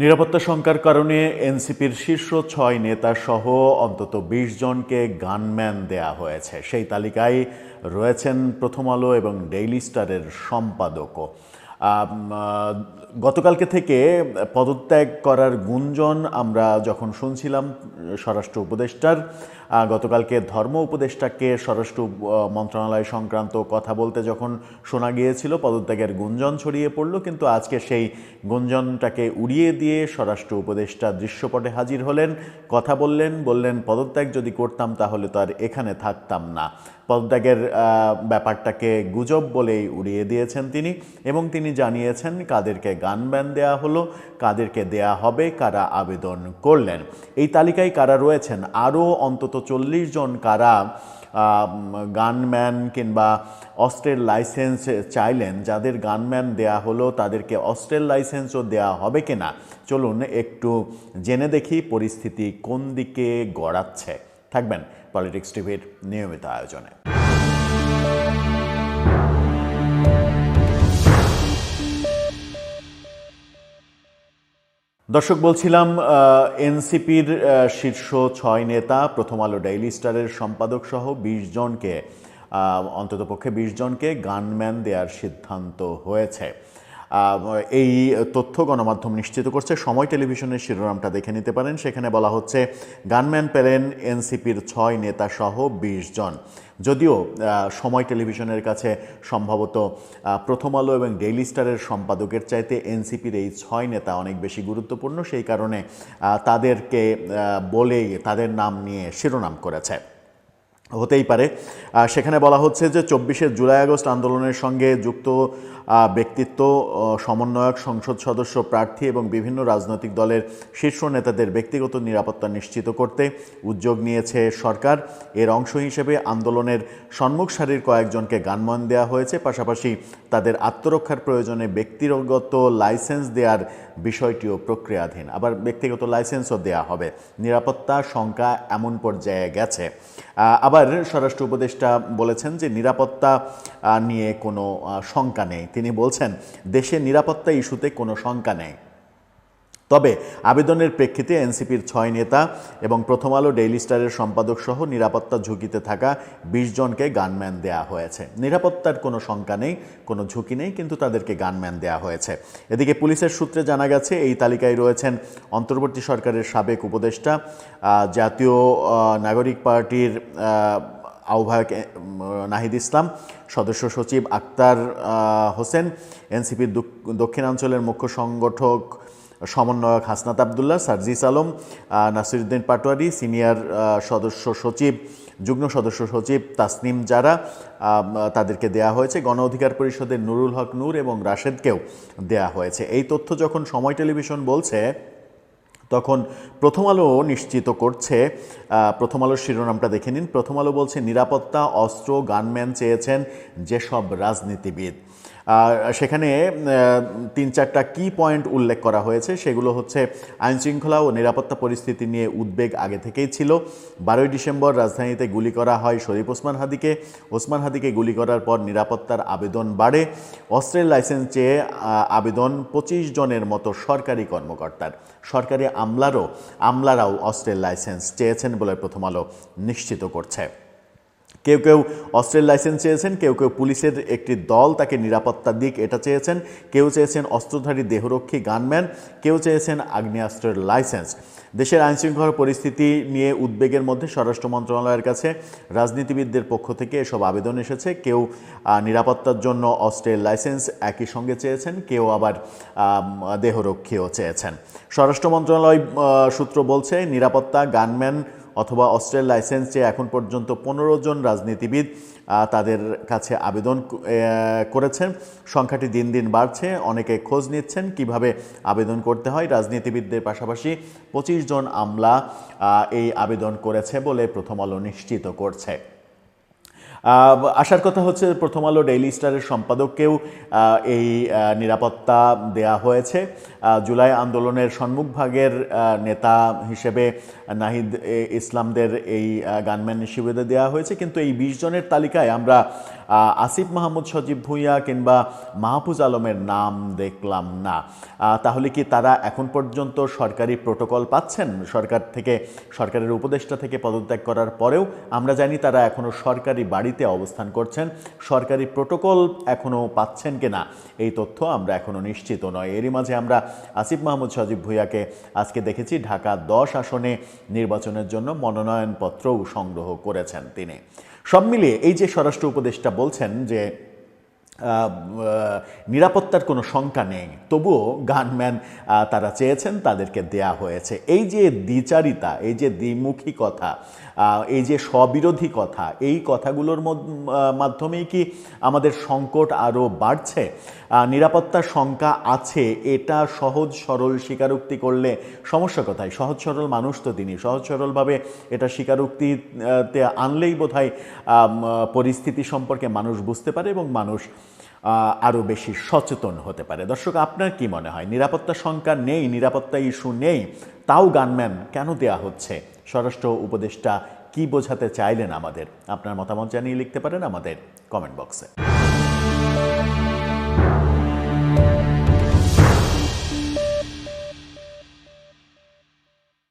নিরাপত্তা শঙ্কার কারণে এনসিপির শীর্ষ ছয় নেতা সহ অন্তত বিশ জনকে গানম্যান দেয়া হয়েছে। সেই তালিকায় রয়েছেন প্রথম আলো এবং ডেইলি স্টারের সম্পাদকও। গতকালকে থেকে পদত্যাগ করার গুঞ্জন আমরা যখন শুনছিলাম, স্বরাষ্ট্র উপদেষ্টার গতকালকে ধর্ম উপদেষ্টাকে স্বরাষ্ট্র মন্ত্রণালয় সংক্রান্ত কথা বলতে যখন শোনা গিয়েছিল, পদত্যাগের গুঞ্জন ছড়িয়ে পড়ল, কিন্তু আজকে সেই গুঞ্জনটাকে উড়িয়ে দিয়ে স্বরাষ্ট্র উপদেষ্টা দৃশ্যপটে হাজির হলেন, কথা বললেন বললেন, পদত্যাগ যদি করতাম তাহলে তো আর এখানে থাকতাম না। পদত্যাগের ব্যাপারটাকে গুজব বলেই উড়িয়ে দিয়েছেন তিনি এবং তিনি জানিয়েছেন, কাদেরকে গান ব্যান দেওয়া হলো, কাদেরকে দেয়া হবে, কারা আবেদন করলেন? এই তালিকায় কারা রয়েছেন, আরও অন্তত চল্লিশ জন কারা গানম্যান কিংবা অস্ত্রের লাইসেন্স চাইলেন, যাদের গানম্যান দেয়া হলো তাদেরকে অস্ত্রের লাইসেন্সও দেয়া হবে কিনা? চলুন একটু জেনে দেখি পরিস্থিতি কোন দিকে গড়াচ্ছে। থাকবেন পলিটিক্স টিভির নিয়মিত আয়োজনে। দর্শক, বলছিলাম এনসিপির শীর্ষ ছয় নেতা, প্রথম আলো ডেইলি স্টারের সম্পাদক সহ বিশ জনকে অন্ততপক্ষে বিশ জনকে গানম্যান দেওয়ার সিদ্ধান্ত হয়েছে। এই তথ্য গণমাধ্যম নিশ্চিত করছে। সময় টেলিভিশনের শিরোনামটা দেখে নিতে পারেন। সেখানে বলা হচ্ছে, গানম্যান পেলেন এনসিপির ছয় নেতা সহ বিশ জন। যদিও সময় টেলিভিশনের কাছে সম্ভবত প্রথম আলো এবং ডেইলি স্টারের সম্পাদকের চাইতে এনসিপির এই ছয় নেতা অনেক বেশি গুরুত্বপূর্ণ। সেই কারণে তাদেরকে বলেই তাদের নাম নিয়ে শিরোনাম করেছে। হতেই পারে। সেখানে বলা হচ্ছে যে চব্বিশে জুলাই আগস্ট আন্দোলনের সঙ্গে যুক্ত ব্যক্তিত্ব সমন্বয়ক, সংসদ সদস্য, প্রার্থী এবং বিভিন্ন রাজনৈতিক দলের শীর্ষ নেতাদের ব্যক্তিগত নিরাপত্তা নিশ্চিত করতে উদ্যোগ নিয়েছে সরকার। এর অংশ হিসেবে আন্দোলনের সম্মুখ সারির কয়েকজনকে গানমন দেওয়া হয়েছে। পাশাপাশি তাদের আত্মরক্ষার প্রয়োজনে ব্যক্তিগত লাইসেন্স দেওয়ার বিষয়টিও প্রক্রিয়াধীন। আবার ব্যক্তিগত লাইসেন্সও দেওয়া হবে। নিরাপত্তা শঙ্কা এমন পর্যায়ে গেছে। আবার স্বরাষ্ট্র উপদেষ্টা বলেছেন যে নিরাপত্তা নিয়ে কোনো শঙ্কা নেই। তিনি বলছেন, দেশের নিরাপত্তা ইস্যুতে কোনো শঙ্কা নেই। তবে আবেদনের প্রেক্ষিতে এনসিপির ছয় নেতা এবং প্রথম আলো ডেইলি স্টারের সম্পাদক সহ নিরাপত্তা ঝুঁকিতে থাকা বিশ জনকে গানম্যান দেয়া হয়েছে। নিরাপত্তার কোনো শঙ্কা নেই, কোনো ঝুঁকি নেই, কিন্তু তাদেরকে গানম্যান দেয়া হয়েছে। এদিকে পুলিশের সূত্রে জানা গেছে, এই তালিকায় রয়েছেন অন্তর্বর্তী সরকারের সাবেক উপদেষ্টা জাতীয় নাগরিক পার্টির আহ্বায়ক নাহিদ ইসলাম, সদস্য সচিব আক্তার হোসেন, এনসিপির দক্ষিণাঞ্চলের মুখ্য সংগঠক সমন্বয়ক হাসনাত আবদুল্লাহ, সার্জিস আলম নাসিরুদ্দিন পাটোয়ারি, সিনিয়র সদস্য সচিব, যুগ্ম সদস্য সচিব তাসনিম যারা তাদেরকে দেয়া হয়েছে। গণ অধিকার পরিষদের নুরুল হক নূর এবং রাশেদকেও দেয়া হয়েছে। এই তথ্য যখন সময় টেলিভিশন বলছে, তখন প্রথম আলো নিশ্চিত করছে প্রথম আলোর শিরোনামটা দেখে নিন। প্রথম আলো বলছে, নিরাপত্তা, অস্ত্র, গানম্যান চেয়েছেন যেসব রাজনীতিবিদ। সেখানে তিন চারটা কি পয়েন্ট উল্লেখ করা হয়েছে। সেগুলো হচ্ছে আইনশৃঙ্খলা ও নিরাপত্তা পরিস্থিতি নিয়ে উদ্বেগ আগে থেকেই ছিল। বারোই ডিসেম্বর রাজধানীতে গুলি করা হয় শরীফ ওসমান হাদিকে। ওসমান হাদিকে গুলি করার পর নিরাপত্তার আবেদন বাড়ে। অস্ত্রের লাইসেন্স চেয়ে আবেদন পঁচিশ জনের মতো সরকারি কর্মকর্তার। সরকারি আমলারও, আমলারাও অস্ত্রের লাইসেন্স চেয়েছেন বলে প্রথম আলো নিশ্চিত করছে। কেউ কেউ অস্ত্রের লাইসেন্স চেয়েছেন, কেউ কেউ পুলিশের একটি দল তাকে নিরাপত্তা দিক এটা চেয়েছেন, কেউ চেয়েছেন অস্ত্রধারী দেহরক্ষী গানম্যান, কেউ চেয়েছেন আগ্নেয়াস্ত্রের লাইসেন্স। দেশের আইনশৃঙ্খলা পরিস্থিতি নিয়ে উদ্বেগের মধ্যে স্বরাষ্ট্র মন্ত্রণালয়ের কাছে রাজনীতিবিদদের পক্ষ থেকে এসব আবেদন এসেছে। কেউ নিরাপত্তার জন্য অস্ত্রের লাইসেন্স একই সঙ্গে চেয়েছেন, কেউ আবার দেহরক্ষীও চেয়েছেন। স্বরাষ্ট্র মন্ত্রণালয় সূত্র বলছে, নিরাপত্তা গানম্যান অথবা অস্ত্রের লাইসেন্স চেয়ে এখন পর্যন্ত পনেরো জন রাজনীতিবিদ তাদের কাছে আবেদন করেছেন। সংখ্যাটি দিন দিন বাড়ছে। অনেকে খোঁজ নিচ্ছেন কীভাবে আবেদন করতে হয়। রাজনীতিবিদদের পাশাপাশি পঁচিশ জন আমলা এই আবেদন করেছে বলে প্রথম আলো নিশ্চিত করছে। আসার কথা হচ্ছে প্রথম আলো ডেইলি স্টারের সম্পাদককেও এই নিরাপত্তা দেয়া হয়েছে। জুলাই আন্দোলনের সম্মুখভাগের নেতা হিসেবে নাহিদ ইসলামদের এই গানম্যান শিবিরে দেওয়া হয়েছে। কিন্তু এই বিশ জনের তালিকায় আমরা আসিফ মাহমুদ সজীব ভুঁইয়া কিংবা মাহফুজ আলমের নাম দেখলাম না। তাহলে কি তারা এখন পর্যন্ত সরকারি প্রোটোকল পাচ্ছেন? সরকার থেকে, সরকারের উপদেষ্টা থেকে পদত্যাগ করার পরেও আমরা জানি তারা এখনও সরকারি বাড়িতে অবস্থান করছেন। সরকারি প্রোটোকল এখনও পাচ্ছেন কিনা এই তথ্য আমরা এখনও নিশ্চিত নয়। এরই মাঝে আমরা আসিফ মাহমুদ সজীব ভুঁইয়াকে আজকে দেখেছি ঢাকা দশ আসনে নির্বাচনের জন্য মনোনয়নপত্রও সংগ্রহ করেছেন তিনি। সব মিলিয়ে এই যে স্বরাষ্ট্র উপদেষ্টা বলছেন যে নিরাপত্তার কোনো শঙ্কা নেই। তবুও গানম্যান তারা চেয়েছেন তাদেরকে দেয়া হয়েছে। এই যে দ্বিচারিতা, এই যে দ্বিমুখী কথা এই যে স্ববিরোধী কথা, এই কথাগুলোর মধ্য- মাধ্যমেই কি আমাদের সংকট আরও বাড়ছে? নিরাপত্তার শঙ্কা আছে, এটা সহজ সরল স্বীকারোক্তি করলে সমস্যা কোথায়? সহজ সরল মানুষ তো তিনি। সহজ সরলভাবে এটা স্বীকারোক্তিতে আনলেই বোধহয় পরিস্থিতি সম্পর্কে মানুষ বুঝতে পারে এবং মানুষ আরও বেশি সচেতন হতে পারে। দর্শক, আপনার কি মনে হয়? নিরাপত্তা শঙ্কা নেই, নিরাপত্তা ইস্যু নেই, তাও গানম্যান কেন দেয়া হচ্ছে? স্বরাষ্ট্র উপদেষ্টা কি বোঝাতে চাইলেন আমাদের? আপনার মতামত জানিয়ে লিখতে পারেন আমাদের কমেন্ট বক্সে